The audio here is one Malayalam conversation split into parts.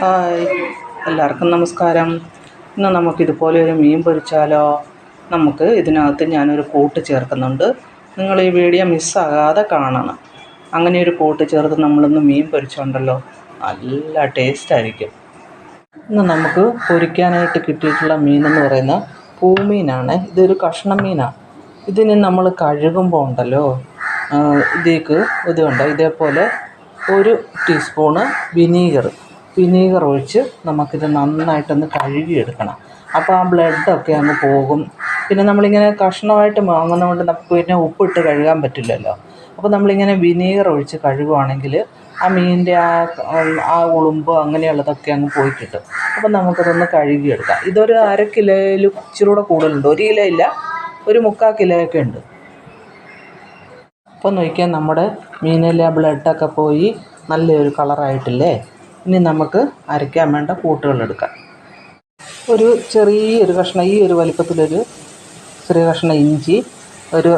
ഹായ് എല്ലാവർക്കും നമസ്കാരം. ഇന്ന് നമുക്കിതുപോലെ ഒരു മീൻ പൊരിച്ചാലോ? നമുക്ക് ഇതിനകത്ത് ഞാനൊരു കൂട്ട് ചേർക്കുന്നുണ്ട്. നിങ്ങൾ ഈ വീഡിയോ മിസ്സാകാതെ കാണണം. അങ്ങനെ ഒരു കൂട്ട് ചേർത്ത് നമ്മളിന്ന് മീൻ പൊരിച്ചുണ്ടല്ലോ. നല്ല ടേസ്റ്റായിരിക്കും. ഇന്ന് നമുക്ക് പൊരിക്കാനായിട്ട് കിട്ടിയിട്ടുള്ള മീനെന്ന് പറയുന്ന പൂമീനാണ്. ഇതൊരു കഷ്ണം മീനാണ് ഇതിന് നമ്മൾ കഴുകുമ്പോൾ ഉണ്ടല്ലോ ഇതേക്ക് ഇതുണ്ട് ഇതേപോലെ ഒരു ടീസ്പൂണ് വിനീഗർ വിനീഗർ ഒഴിച്ച് നമുക്കിത് നന്നായിട്ടൊന്ന് കഴുകിയെടുക്കണം. അപ്പോൾ ആ ബ്ലഡൊക്കെ അങ്ങ് പോകും. പിന്നെ നമ്മളിങ്ങനെ കഷ്ണമായിട്ട് വാങ്ങുന്നതുകൊണ്ട് നമുക്ക് പിന്നെ ഉപ്പിട്ട് കഴുകാൻ പറ്റില്ലല്ലോ. അപ്പോൾ നമ്മളിങ്ങനെ വിനീഗർ ഒഴിച്ച് കഴുകുവാണെങ്കിൽ ആ മീനിന്റെ ആ ആ ഉളുമ്പ് അങ്ങനെയുള്ളതൊക്കെ അങ്ങ് പോയി കിട്ടും. അപ്പം നമുക്കതൊന്ന് കഴുകിയെടുക്കാം. ഇതൊരു അര കിലോയിൽ ഇച്ചിരി കൂടെ കൂടുതലുണ്ട്. ഒരു കിലോ ഇല്ല ഒരു മുക്കാൽ കിലോയൊക്കെ ഉണ്ട്. അപ്പോൾ നോക്കിയാൽ നമ്മുടെ മീനിലെ ആ ബ്ലഡൊക്കെ പോയി നല്ലൊരു കളറായിട്ടില്ലേ? ഇനി നമുക്ക് അരയ്ക്കാൻ വേണ്ട കൂട്ടുകൾ എടുക്കാം. ഒരു ചെറിയൊരു കഷ്ണം ഈ ഒരു വലിപ്പത്തിലൊരു ചെറിയ കഷ്ണം ഇഞ്ചി ഒരു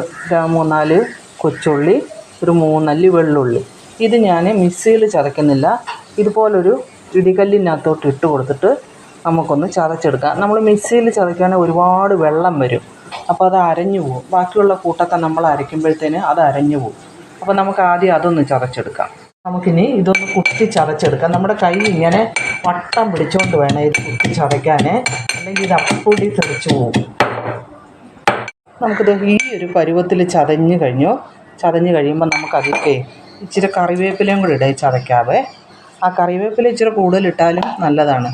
മൂന്നാൽ കൊച്ചുള്ളി ഒരു മൂന്നല്ലി വെള്ളുള്ളി. ഇത് ഞാൻ മിക്സിയിൽ ചതയ്ക്കുന്നില്ല. ഇതുപോലൊരു ഇടികല്ലിനകത്തോട്ട് ഇട്ട് കൊടുത്തിട്ട് നമുക്കൊന്ന് ചതച്ചെടുക്കാം. നമ്മൾ മിക്സിയിൽ ചതയ്ക്കുകയാണെങ്കിൽ ഒരുപാട് വെള്ളം വരും. അപ്പോൾ അത് അരഞ്ഞു പോകും ബാക്കിയുള്ള കൂട്ടൊക്കെ നമ്മൾ അരയ്ക്കുമ്പോഴത്തേന് അത് അരഞ്ഞു പോകും അപ്പോൾ നമുക്ക് ആദ്യം അതൊന്ന് ചതച്ചെടുക്കാം. നമുക്കിനി ഇതൊന്ന് കുത്തി ചതച്ചെടുക്കാം നമ്മുടെ കൈ ഇങ്ങനെ വട്ടം പിടിച്ചുകൊണ്ട് വേണം ഇത് കുത്തി ചതയ്ക്കാൻ അല്ലെങ്കിൽ ഇത് അപ്പൊടി തെറിച്ചു പോകും. നമുക്കിത് ഈ ഒരു പരുവത്തിൽ ചതഞ്ഞ് കഴിഞ്ഞു. ചതഞ്ഞ് കഴിയുമ്പോൾ നമുക്കതിലേക്ക് ഇച്ചിരി കറിവേപ്പിലയും കൂടി ഇടേ ചതയ്ക്കാവേ. ആ കറിവേപ്പില ഇച്ചിരി കൂടുതലിട്ടാലും നല്ലതാണ്.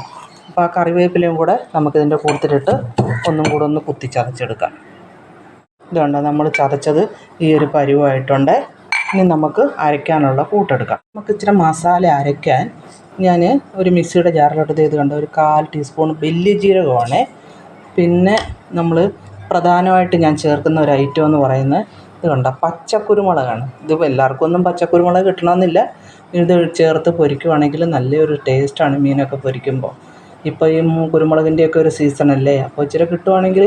അപ്പോൾ ആ കറിവേപ്പിലയും കൂടെ നമുക്കിതിന്റെ കൂടുതലിട്ട് ഒന്നും കൂടെ ഒന്ന് കുത്തി ചതച്ചെടുക്കാം ഇതുണ്ട് നമ്മൾ ചതച്ചത് ഈ ഒരു പരുവമായിട്ടുണ്ട് ഇനി നമുക്ക് അരയ്ക്കാനുള്ള കൂട്ടെടുക്കാം. നമുക്ക് ഇച്ചിരി മസാല അരയ്ക്കാൻ ഞാൻ ഒരു മിക്സിയുടെ ജാറിലോട്ട് ഇത് കണ്ട? ഒരു കാൽ ടീസ്പൂൺ വലിയ ജീരകമാണ്. പിന്നെ നമ്മൾ പ്രധാനമായിട്ട് ഞാൻ ചേർക്കുന്ന ഒരു ഐറ്റം എന്ന് പറയുന്നത് ഇത് കണ്ട? പച്ചക്കുരുമുളകാണ്. ഇത് എല്ലാവർക്കും ഒന്നും പച്ചക്കുരുമുളക് കിട്ടണമെന്നില്ല. ഇത് ചേർത്ത് പൊരിക്കുവാണെങ്കിൽ നല്ലൊരു ടേസ്റ്റാണ് മീനൊക്കെ പൊരിക്കുമ്പോൾ. ഇപ്പോൾ ഈ കുരുമുളകിന്റെയൊക്കെ ഒരു സീസണല്ലേ അപ്പോൾ ഇച്ചിരി കിട്ടുവാണെങ്കിൽ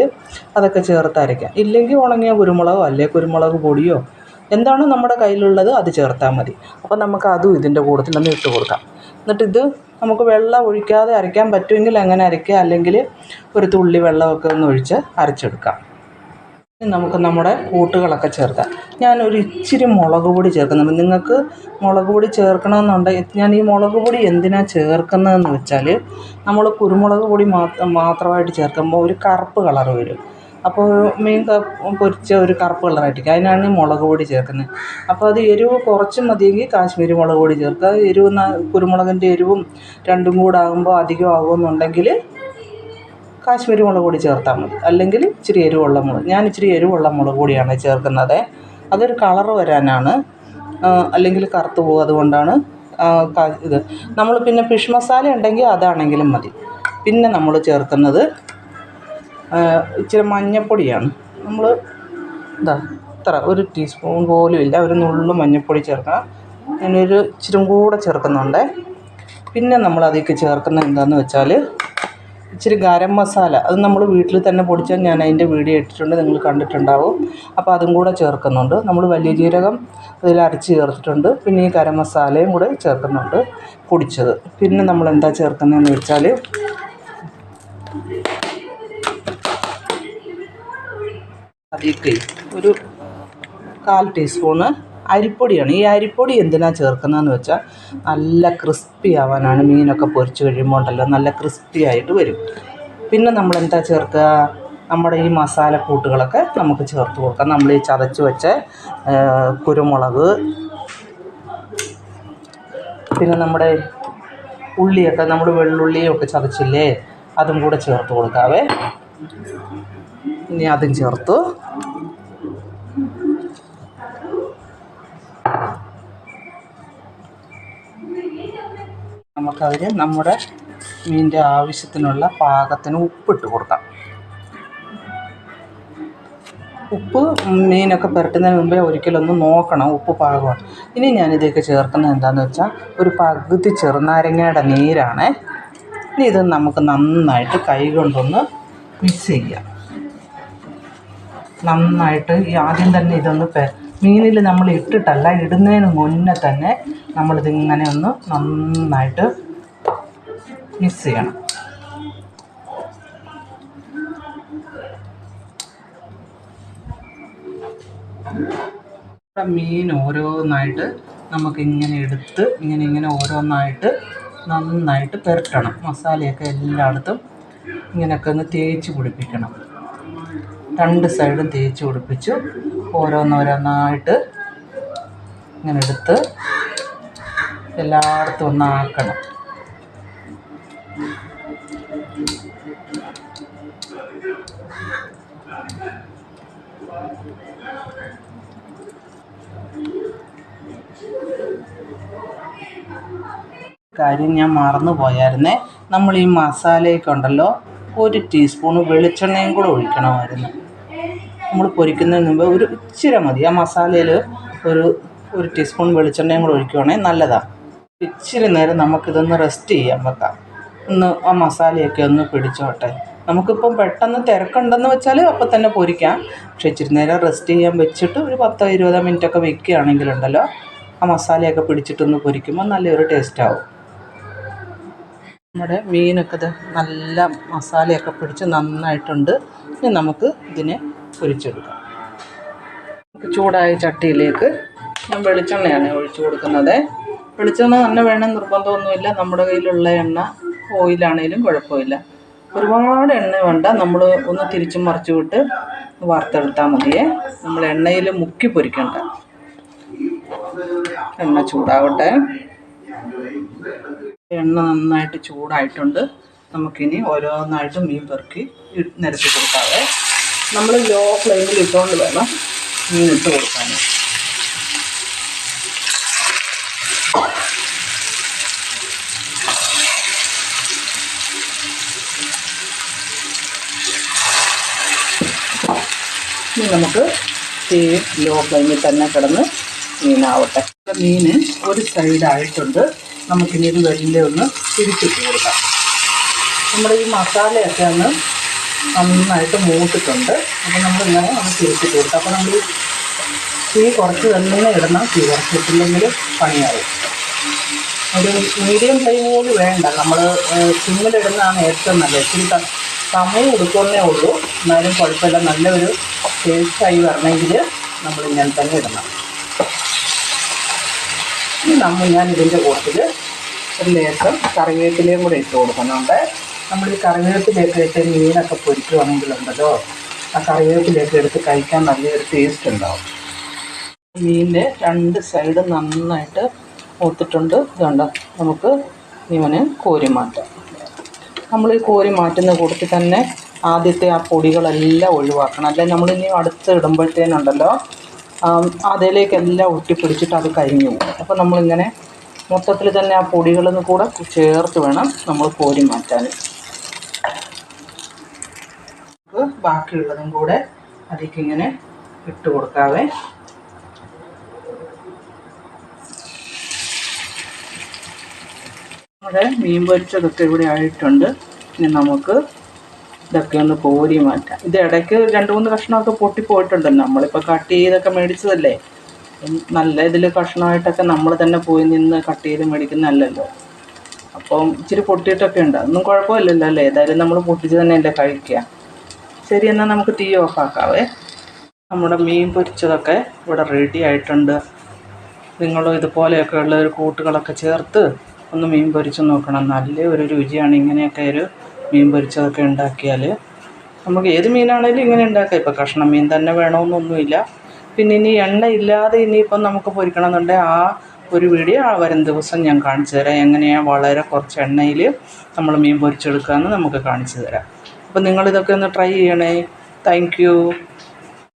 അതൊക്കെ ചേർത്ത് അരയ്ക്കാം. ഇല്ലെങ്കിൽ ഉണങ്ങിയ കുരുമുളകോ അല്ലെങ്കിൽ കുരുമുളക് പൊടിയോ എന്താണോ നമ്മുടെ കയ്യിലുള്ളത് അത് ചേർത്താൽ മതി. അപ്പോൾ നമുക്ക് അതും ഇതിന്റെ കൂട്ടത്തിലൊന്ന് ഇട്ട് കൊടുക്കാം. എന്നിട്ട് ഇത് നമുക്ക് വെള്ളം ഒഴിക്കാതെ അരയ്ക്കാൻ പറ്റുമെങ്കിൽ അങ്ങനെ അരയ്ക്കുക. അല്ലെങ്കിൽ ഒരു തുള്ളി വെള്ളമൊക്കെ ഒന്ന് ഒഴിച്ച് അരച്ചെടുക്കാം. നമുക്ക് നമ്മുടെ കൂട്ടുകളൊക്കെ ചേർക്കാം. ഞാനൊരു ഇച്ചിരി മുളക് പൊടി ചേർക്കുന്നുണ്ട് നിങ്ങൾക്ക് മുളക് പൊടി ചേർക്കണമെന്നുണ്ടെങ്കിൽ ഞാൻ ഈ മുളക് പൊടി എന്തിനാണ് ചേർക്കുന്നതെന്ന് വെച്ചാൽ നമ്മൾ കുരുമുളക് പൊടി മാത്രം മാത്രമായിട്ട് ചേർക്കുമ്പോൾ ഒരു കറുപ്പ് കളർ വരും. അപ്പോൾ മീൻ പൊരിച്ച ഒരു കറുപ്പ് കളറായിട്ടിരിക്കും. അതിനാണ് മുളക് പൊടി ചേർക്കുന്നത്. അപ്പോൾ അത് എരിവ് കുറച്ച് മതിയെങ്കിൽ കാശ്മീരി മുളക് പൊടി ചേർക്കുക. എരിവ് കുരുമുളകിന്റെ എരിവും രണ്ടും കൂടെ ആകുമ്പോൾ അധികം ആകുമെന്നുണ്ടെങ്കിൽ കാശ്മീരി മുളക് പൊടി ചേർത്താൽ മതി. അല്ലെങ്കിൽ ഇച്ചിരി എരിവുള്ള മുളക് ഞാൻ ഇച്ചിരി എരിവുള്ള മുളക് പൊടിയാണ് ചേർക്കുന്നത്. അതൊരു കളർ വരാനാണ്. അല്ലെങ്കിൽ കറുത്ത് പോകും. അതുകൊണ്ടാണ് ഇത്. നമ്മൾ പിന്നെ ഫിഷ് മസാല ഉണ്ടെങ്കിൽ അതാണെങ്കിലും മതി. പിന്നെ നമ്മൾ ചേർക്കുന്നത് ഇച്ചിരി മഞ്ഞൾപ്പൊടിയാണ് നമ്മൾ ഇതാ ഇത്ര ഒരു ടീസ്പൂൺ പോലും ഇല്ല. ഒരു നുള്ളു മഞ്ഞൾപ്പൊടി ചേർക്കണം ഞാനൊരു ഇച്ചിരി കൂടെ ചേർക്കുന്നുണ്ട്. പിന്നെ നമ്മൾ അതിലേക്ക് ചേർക്കുന്നത് എന്താണെന്ന് വെച്ചാൽ ഇച്ചിരി ഗരം മസാല. അത് നമ്മൾ വീട്ടിൽ തന്നെ പൊടിച്ചാൽ ഞാൻ അതിന്റെ വീഡിയോ ഇട്ടിട്ടുണ്ട്. നിങ്ങൾ കണ്ടിട്ടുണ്ടാവും. അപ്പോൾ അതും കൂടെ ചേർക്കുന്നുണ്ട്. നമ്മൾ വലിയ ജീരകം അതിൽ അരച്ച് ചേർത്തിട്ടുണ്ട്. പിന്നെ ഈ ഗരം മസാലയും കൂടെ ചേർക്കുന്നുണ്ട് പൊടിച്ചത്. പിന്നെ നമ്മൾ എന്താ ചേർക്കുന്നതെന്ന് വെച്ചാൽ അതിലേക്ക് ഒരു കാൽ ടീസ്പൂണ് അരിപ്പൊടിയാണ്. ഈ അരിപ്പൊടി എന്തിനാണ് ചേർക്കുന്നതെന്ന് വെച്ചാൽ നല്ല ക്രിസ്പി ആവാനാണ് മീനൊക്കെ പൊരിച്ച് കഴിയുമ്പോൾ ഉണ്ടല്ലോ നല്ല ക്രിസ്പി ആയിട്ട് വരും. പിന്നെ നമ്മൾ എന്താ ചേർക്കുക? നമ്മുടെ ഈ മസാല കൂട്ടുകളൊക്കെ നമുക്ക് ചേർത്ത് കൊടുക്കാം. നമ്മൾ ഈ ചതച്ച് വെച്ച കുരുമുളക് പിന്നെ നമ്മുടെ ഉള്ളിയൊക്കെ നമ്മൾ വെള്ളുള്ളിയൊക്കെ ചതച്ചില്ലേ അതും കൂടെ ചേർത്ത് കൊടുക്കാവേ. ഇനി അതും ചേർത്തു. നമുക്കതിൽ നമ്മുടെ മീനിന്റെ ആവശ്യത്തിനുള്ള പാകത്തിന് ഉപ്പിട്ട് കൊടുക്കാം. ഉപ്പ് മീനൊക്കെ പുരട്ടുന്നതിന് മുമ്പേ ഒരിക്കലൊന്ന് നോക്കണം ഉപ്പ് പാകമാണ് ഇനി ഞാനിതൊക്കെ ചേർക്കുന്നത് എന്താണെന്ന് വെച്ചാൽ ഒരു പകുതി ചെറുനാരങ്ങയുടെ നീരാണ്. ഇനി ഇത് നമുക്ക് നന്നായിട്ട് കൈ കൊണ്ടൊന്ന് മിക്സ് ചെയ്യാം. നന്നായിട്ട് ഈ ആദ്യം തന്നെ ഇതൊന്ന് മീനിൽ നമ്മൾ ഇട്ടിട്ടല്ല ഇടുന്നതിന് മുന്നേ തന്നെ നമ്മളിതിങ്ങനെ ഒന്ന് നന്നായിട്ട് മിക്സ് ചെയ്യണം. മീൻ ഓരോന്നായിട്ട് നമുക്കിങ്ങനെ എടുത്ത് ഇങ്ങനെ ഇങ്ങനെ ഓരോന്നായിട്ട് നന്നായിട്ട് പുരട്ടണം. മസാലയൊക്കെ എല്ലായിടത്തും ഇങ്ങനെയൊക്കെ ഒന്ന് തേച്ച് പിടിപ്പിക്കണം. രണ്ട് സൈഡും തേച്ച് പിടിപ്പിച്ചു. ഓരോന്നോരോന്നായിട്ട് ഇങ്ങനെ എടുത്ത് എല്ലായിടത്തും ഒന്നാക്കണം. കാര്യം ഞാൻ മറന്നു പോയായിരുന്നേ നമ്മൾ ഈ മസാലയൊക്കെ ഒരു ടീസ്പൂൺ വെളിച്ചെണ്ണയും കൂടെ ഒഴിക്കണമായിരുന്നു. നമ്മൾ പൊരിക്കുന്നതിന് മുമ്പ് ഒരു ഇച്ചിരി മതി. ആ മസാലയിൽ ഒരു ഒരു ടീസ്പൂൺ വെളിച്ചെണ്ണയും കൂടെ ഒഴിക്കുവാണെങ്കിൽ നല്ലതാണ് ഇച്ചിരി നേരം നമുക്കിതൊന്ന് റെസ്റ്റ് ചെയ്യാൻ വെക്കാം ഒന്ന് ആ മസാലയൊക്കെ ഒന്ന് പിടിച്ചോട്ടെ. നമുക്കിപ്പം പെട്ടെന്ന് തിരക്കുണ്ടെന്ന് വെച്ചാൽ അപ്പം തന്നെ പൊരിക്കാം. പക്ഷെ ഇച്ചിരി നേരം റെസ്റ്റ് ചെയ്യാൻ വെച്ചിട്ട് ഒരു പത്തോ ഇരുപതോ മിനിറ്റൊക്കെ വെക്കുകയാണെങ്കിലുണ്ടല്ലോ ആ മസാലയൊക്കെ പിടിച്ചിട്ടൊന്ന് പൊരിക്കുമ്പോൾ നല്ലൊരു ടേസ്റ്റ് ആവും. നമ്മുടെ മീനൊക്കെ നല്ല മസാലയൊക്കെ പിടിച്ച് നന്നായിട്ടുണ്ട്. ഇനി നമുക്ക് ഇതിനെ പൊരിച്ചെടുക്കാം. ചൂടായ ചട്ടിയിലേക്ക് ഞാൻ വെളിച്ചെണ്ണയാണ് ഒഴിച്ചു കൊടുക്കുന്നത്. വെളിച്ചെണ്ണ തന്നെ വേണം നിർബന്ധമൊന്നുമില്ല. നമ്മുടെ കയ്യിലുള്ള എണ്ണ ഓയിലാണേലും കുഴപ്പമില്ല. ഒരുപാട് എണ്ണ വേണ്ട. നമ്മൾ ഒന്ന് തിരിച്ചു മറിച്ചു വിട്ട് വറുത്തെടുത്താൽ മതിയേ. നമ്മൾ എണ്ണയിൽ മുക്കി പൊരിക്കണ്ട. എണ്ണ ചൂടാവട്ടെ. എണ്ണ നന്നായിട്ട് ചൂടായിട്ടുണ്ട്. നമുക്കിനി ഓരോന്നായിട്ട് മീൻ പെറുക്കി നിരത്തി കൊടുക്കാതെ നമ്മൾ ലോ ഫ്ലെയിമിൽ ഇട്ടുകൊണ്ട് വേണം മീൻ ഇട്ട് കൊടുക്കാൻ ഇനി നമുക്ക് തീ ലോ ഫ്ലെയിമിൽ തന്നെ കിടന്ന് മീനാവട്ടെ. മീൻ ഒരു സൈഡായിട്ടുണ്ട് നമുക്കിനി ഇത് വെള്ളി ഒന്ന് തിരിച്ചിട്ട് കൊടുക്കാം നമ്മുടെ ഈ മസാലയൊക്കെ ഒന്ന് നന്നായിട്ട് മൂത്തിട്ടുണ്ട്. അപ്പോൾ നമ്മളിങ്ങനെ ഒന്ന് തിരിച്ചിട്ട് കൊടുക്കാം. അപ്പോൾ നമ്മൾ തീ കുറച്ച് തന്നെ ഇടണം. തീ കുറച്ചിട്ടില്ലെങ്കിൽ പണിയാവും ഒരു മീഡിയം ഫ്ലെയിം പോലും വേണ്ട. നമ്മൾ സിമ്മിലിടുന്നതാണ് ഏറ്റവും നല്ലത്. ഇച്ചിരി സമയം എടുക്കുന്നേ ഉള്ളൂ. എന്നാലും കുഴപ്പമില്ല. നല്ലൊരു ടേസ്റ്റായി വരണമെങ്കിൽ നമ്മൾ ഇങ്ങനെ തന്നെ ഇടണം. ഇനി നമ്മൾ ഞാൻ ഇതിന്റെ കൂട്ടത്തിൽ ഒരു ലേശം കറിവേപ്പിലയും കൂടെ ഇട്ട് കൊടുക്കുന്നുണ്ട് നമ്മൾ ഈ കറിവേപ്പിലയൊക്കെ ഇട്ട് മീനൊക്കെ പൊരിക്കുവാണെങ്കിലുണ്ടല്ലോ ആ കറിവേപ്പിലയൊക്കെ എടുത്ത് കഴിക്കാൻ നല്ലൊരു ടേസ്റ്റ് ഉണ്ടാവും. മീനിന്റെ രണ്ട് സൈഡ് നന്നായിട്ട് ഒത്തിട്ടുണ്ട് ഇതുണ്ട്? നമുക്ക് ഇവന് കോരി മാറ്റാം. നമ്മൾ ഈ കോരി മാറ്റുന്ന കൂട്ടത്തിൽ തന്നെ ആദ്യത്തെ ആ പൊടികളെല്ലാം ഒഴിവാക്കണം. നമ്മൾ നമ്മളിനി അടുത്ത് ഇടുമ്പോഴത്തേനുണ്ടല്ലോ അതിലേക്കെല്ലാം ഒട്ടിപ്പിടിച്ചിട്ട് അത് കരിഞ്ഞു പോകും. അപ്പോൾ നമ്മളിങ്ങനെ മൊത്തത്തിൽ തന്നെ ആ പൊടികളൊന്നും കൂടെ ചേർത്ത് വേണം നമ്മൾ കോരി മാറ്റാൻ ബാക്കിയുള്ളതും കൂടെ അതിലേക്കിങ്ങനെ ഇട്ട് കൊടുക്കാവേ. നമ്മുടെ മീൻ പൊരിച്ചതൊക്കെ ഇവിടെ ആയിട്ടുണ്ട്. ഇനി നമുക്ക് ഇതൊക്കെ ഒന്ന് കോരി മാറ്റാം. ഇത് ഇടയ്ക്ക് രണ്ട് മൂന്ന് കഷ്ണമൊക്കെ പൊട്ടിപ്പോയിട്ടുണ്ടല്ലോ നമ്മളിപ്പോൾ കട്ട് ചെയ്തൊക്കെ മേടിച്ചതല്ലേ? നല്ല ഇതിൽ കഷ്ണമായിട്ടൊക്കെ നമ്മൾ തന്നെ പോയി നിന്ന് കട്ട് ചെയ്ത് മേടിക്കുന്നതല്ലല്ലോ. അപ്പം ഇച്ചിരി പൊട്ടിയിട്ടൊക്കെ ഉണ്ട്. അതൊന്നും കുഴപ്പമില്ലല്ലോ അല്ലേ? ഏതായാലും നമ്മൾ പൊട്ടിച്ച് തന്നെയല്ലേ കഴിക്കുക. ശരി എന്നാൽ നമുക്ക് തീ ഓഫാക്കാവേ നമ്മുടെ മീൻ പൊരിച്ചതൊക്കെ ഇവിടെ റെഡി ആയിട്ടുണ്ട്. നിങ്ങളും ഇതുപോലെയൊക്കെ ഉള്ള ഒരു കൂട്ടുകളൊക്കെ ചേർത്ത് ഒന്ന് മീൻ പൊരിച്ച് നോക്കണം. നല്ല ഒരു രുചിയാണ് ഇങ്ങനെയൊക്കെ ഒരു മീൻ പൊരിച്ചതൊക്കെ ഉണ്ടാക്കിയാൽ നമുക്ക് ഏത് മീനാണേലും ഇങ്ങനെ ഉണ്ടാക്കാം. ഇപ്പോൾ കഷ്ണം മീൻ തന്നെ വേണമെന്നൊന്നുമില്ല പിന്നെ ഇനി എണ്ണ ഇല്ലാതെ ഇനിയിപ്പം നമുക്ക് പൊരിക്കണമെന്നുണ്ടെങ്കിൽ ആ ഒരു വീഡിയോ ആ വരും ദിവസം ഞാൻ കാണിച്ചു തരാം. എങ്ങനെയാണ് വളരെ കുറച്ച് എണ്ണയിൽ നമ്മൾ മീൻ പൊരിച്ചെടുക്കാമെന്ന് നമുക്ക് കാണിച്ചു തരാം. അപ്പോൾ നിങ്ങളിതൊക്കെ ഒന്ന് ട്രൈ ചെയ്യണേ. താങ്ക്